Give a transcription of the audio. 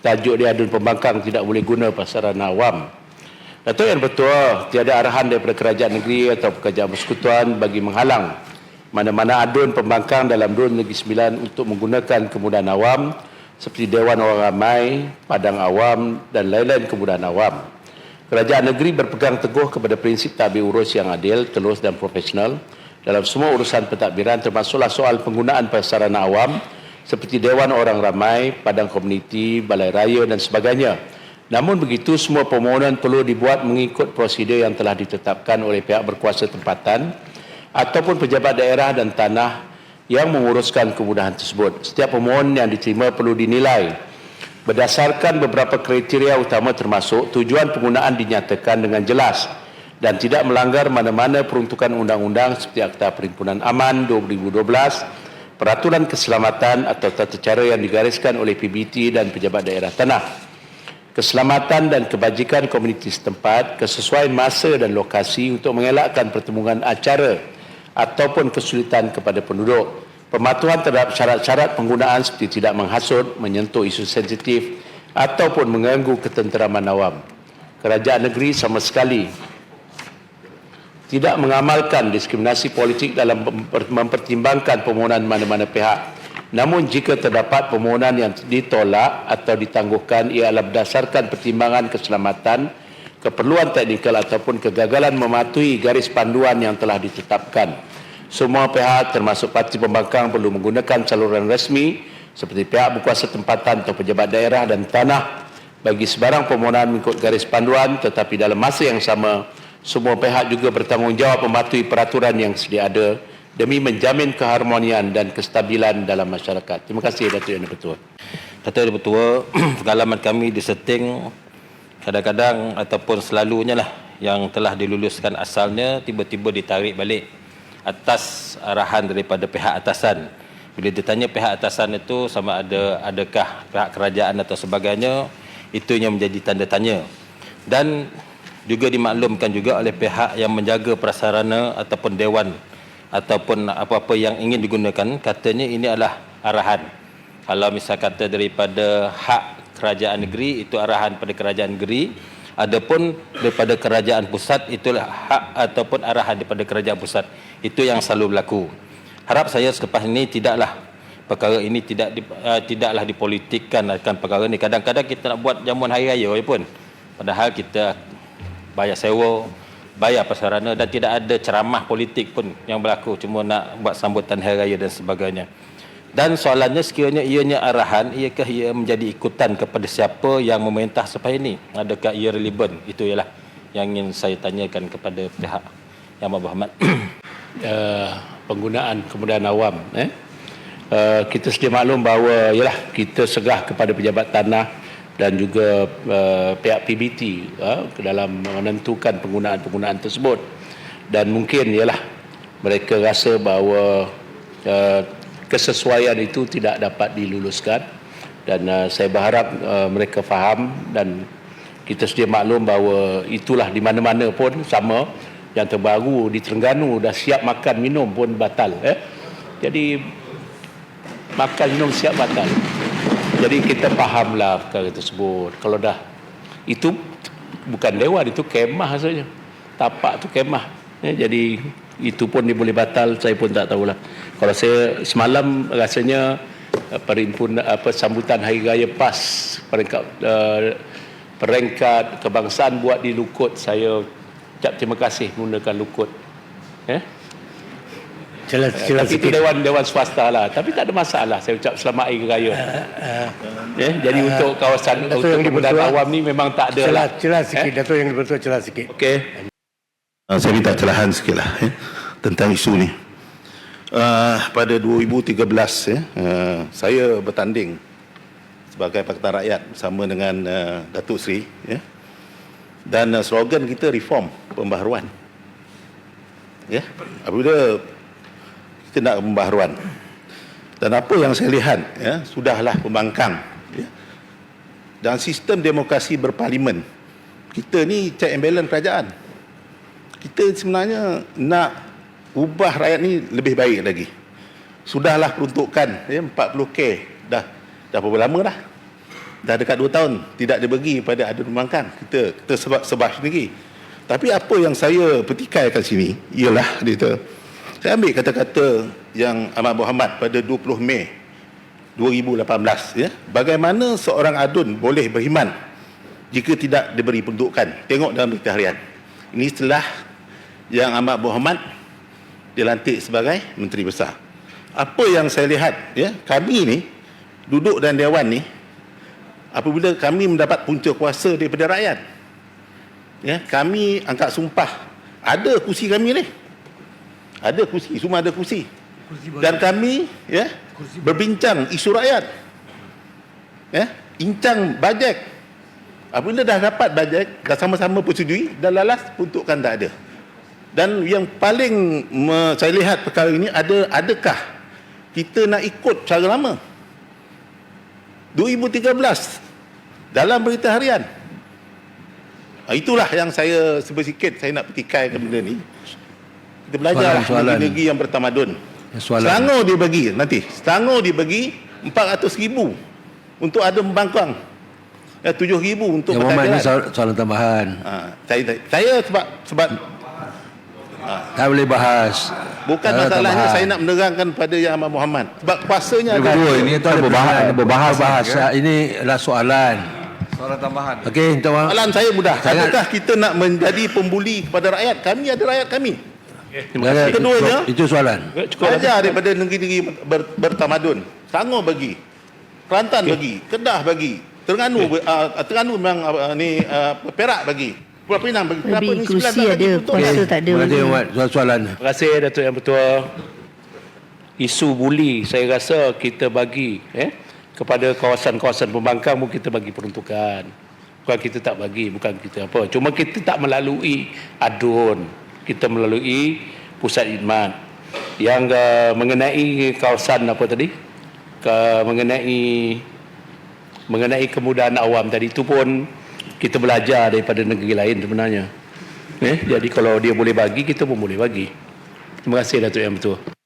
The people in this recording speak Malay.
tajuk dia adun pembangkang tidak boleh guna pasaran awam. Datuk yang betul, tiada arahan daripada kerajaan negeri atau kerajaan persekutuan bagi menghalang mana-mana adun pembangkang dalam Dun Negeri Sembilan untuk menggunakan kemudahan awam seperti Dewan Orang Ramai, Padang Awam dan lain-lain kemudahan awam. Kerajaan negeri berpegang teguh kepada prinsip tabir urus yang adil, telus dan profesional dalam semua urusan pentadbiran termasuklah soal penggunaan pasaran awam seperti Dewan Orang Ramai, Padang Komuniti, Balai Raya dan sebagainya Namun begitu, semua permohonan perlu dibuat mengikut prosedur yang telah ditetapkan oleh pihak berkuasa tempatan ataupun pejabat daerah dan tanah yang menguruskan kemudahan tersebut. Setiap permohonan yang diterima perlu dinilai berdasarkan beberapa kriteria utama termasuk tujuan penggunaan dinyatakan dengan jelas dan tidak melanggar mana-mana peruntukan undang-undang seperti Akta Perhimpunan Aman 2012, peraturan keselamatan atau tata cara yang digariskan oleh PBT dan pejabat daerah tanah keselamatan dan kebajikan komuniti setempat, kesesuaian masa dan lokasi untuk mengelakkan pertemuan acara ataupun kesulitan kepada penduduk. Pematuhan terhadap syarat-syarat penggunaan seperti tidak menghasut, menyentuh isu sensitif ataupun mengganggu ketenteraman awam. Kerajaan negeri sama sekali tidak mengamalkan diskriminasi politik dalam mempertimbangkan permohonan mana-mana pihak Namun jika terdapat permohonan yang ditolak atau ditangguhkan ialah berdasarkan pertimbangan keselamatan, keperluan teknikal ataupun kegagalan mematuhi garis panduan yang telah ditetapkan. Semua pihak termasuk parti pembangkang perlu menggunakan saluran resmi seperti pihak berkuasa tempatan atau pejabat daerah dan tanah bagi sebarang permohonan mengikut garis panduan tetapi dalam masa yang sama semua pihak juga bertanggungjawab mematuhi peraturan yang sedia ada demi menjamin keharmonian dan kestabilan dalam masyarakat. Terima kasih Datuk Yang Dipertua. Datuk Yang Dipertua, pengalaman kami di setting kadang-kadang ataupun selalunya lah yang telah diluluskan asalnya tiba-tiba ditarik balik atas arahan daripada pihak atasan. Bila ditanya pihak atasan itu sama ada adakah pihak kerajaan atau sebagainya, itu yang menjadi tanda tanya. Dan juga dimaklumkan juga oleh pihak yang menjaga prasarana ataupun dewan ataupun apa-apa yang ingin digunakan. Katanya ini adalah arahan. Kalau misal kata daripada hak kerajaan negeri itu arahan pada kerajaan negeri. Adapun daripada kerajaan pusat itulah hak ataupun arahan daripada kerajaan pusat. Itu yang selalu berlaku. Harap saya selepas ini tidaklah perkara ini tidak di, uh, tidaklah dipolitikkan akan perkara ini. Kadang-kadang kita nak buat jamuan hari raya pun. Padahal kita bayar sewa bayar prasarana dan tidak ada ceramah politik pun yang berlaku. Cuma nak buat sambutan hari raya dan sebagainya. Dan soalannya sekiranya ianya arahan iakah ia menjadi ikutan kepada siapa yang memerintah sampai ini? Adakah ia relevan? Itu ialah yang ingin saya tanyakan kepada pihak yang berhormat. Uh, penggunaan kemudahan awam eh? Uh, kita sedia maklum bahawa ialah kita segah kepada pejabat tanah dan juga uh, pihak PBT uh, dalam menentukan penggunaan-penggunaan tersebut. Dan mungkin ialah mereka rasa bahawa uh, kesesuaian itu tidak dapat diluluskan. Dan uh, saya berharap uh, mereka faham dan kita sedia maklum bahawa itulah di mana-mana pun sama. Yang terbaru di Terengganu dah siap makan minum pun batal eh. Jadi makan minum siap batal jadi kita fahamlah perkara tersebut. Kalau dah itu bukan dewan itu kemah saja. Tapak tu kemah. Ya, jadi itu pun dia boleh batal saya pun tak tahulah. Kalau saya semalam rasanya eh, perimpun apa sambutan hari raya PAS peringkat uh, peringkat kebangsaan buat di Lukut saya ucap terima kasih menggunakan Lukut. Eh? Jelas eh, jelas itu dewan dewan swasta lah. Tapi tak ada masalah. Saya ucap selamat hari raya. Uh, uh, eh, jadi uh, untuk kawasan Dato untuk kemudahan awam ni memang tak ada jelas, lah. jelas sikit eh? Dato yang betul jelas sikit. Okey. Uh, saya minta cerahan sikit lah eh, tentang isu ni. Uh, pada 2013 eh, uh, saya bertanding sebagai Pakatan Rakyat bersama dengan uh, Datuk Seri eh, dan uh, slogan kita reform pembaharuan. Ya. Yeah. apabila kita nak pembaharuan. Dan apa yang saya lihat ya sudahlah pembangkang ya. dan sistem demokrasi berparlimen kita ni check and balance kerajaan. Kita sebenarnya nak ubah rakyat ni lebih baik lagi. Sudahlah peruntukan ya 40k dah dah berapa lama dah? Dah dekat 2 tahun tidak dibagi pada adun pembangkang. Kita kita sebab sebab sendiri. Tapi apa yang saya petikai kat sini ialah dia kata saya ambil kata-kata yang Ahmad Muhammad pada 20 Mei 2018 ya. Bagaimana seorang adun boleh beriman jika tidak diberi peruntukan tengok dalam berita harian. Ini setelah yang Ahmad Muhammad dilantik sebagai menteri besar. Apa yang saya lihat ya kami ni duduk dalam dewan ni apabila kami mendapat punca kuasa daripada rakyat ya kami angkat sumpah ada kursi kami ni ada kursi semua ada kursi. Dan kami ya berbincang isu rakyat. Ya incang bajet. Apabila dah dapat bajet dah sama-sama persetujui dah lalas peruntukan tak ada. Dan yang paling me, saya lihat perkara ini ada adakah kita nak ikut cara lama? 2013 dalam berita harian. Ah, itulah yang saya sebersikit saya nak petikai ke benda ni kita belajar negeri-negeri yang bertamadun Soalan. Selangor dia bagi nanti Selangor dia bagi 400 ribu untuk ada membangkang ya, 7 ribu untuk Yang Muhammad ini soal- soalan tambahan. ha, saya, saya sebab sebab Tak boleh bahas. bukan Soalan masalahnya tambahan. saya nak menerangkan pada Yang Amat Muhammad sebab kuasanya Yang kedua, ini ada berbahas. Ada berbahas. bahas, bahas. Ini adalah soalan. Soalan tambahan. Okey, minta maaf. Soalan saya mudah. Sangat- Adakah kita nak menjadi pembuli kepada rakyat? Kami ada rakyat kami. Jangan- Keduanya, Itu soalan. Lah. Belajar daripada negeri-negeri ber, bertamadun. Selangor bagi. Kelantan bagi. Kedah bagi. Terengganu uh, Terengganu memang uh, ni uh, Perak bagi. Pulau Pinang bagi. Kenapa Lebih ni kerusi sembilan ada, kuasa rakyat? tak ada. Terima kasih Muhammad. Soalan. Terima kasih Datuk Yang Bertua. Isu buli saya rasa kita bagi eh kepada kawasan-kawasan pembangkang pun kita bagi peruntukan. Bukan kita tak bagi, bukan kita apa. Cuma kita tak melalui adun. Kita melalui pusat khidmat yang uh, mengenai kawasan apa tadi? Ke, mengenai mengenai kemudahan awam tadi itu pun kita belajar daripada negeri lain sebenarnya. Eh, jadi kalau dia boleh bagi, kita pun boleh bagi. Terima kasih Datuk Yang Betul.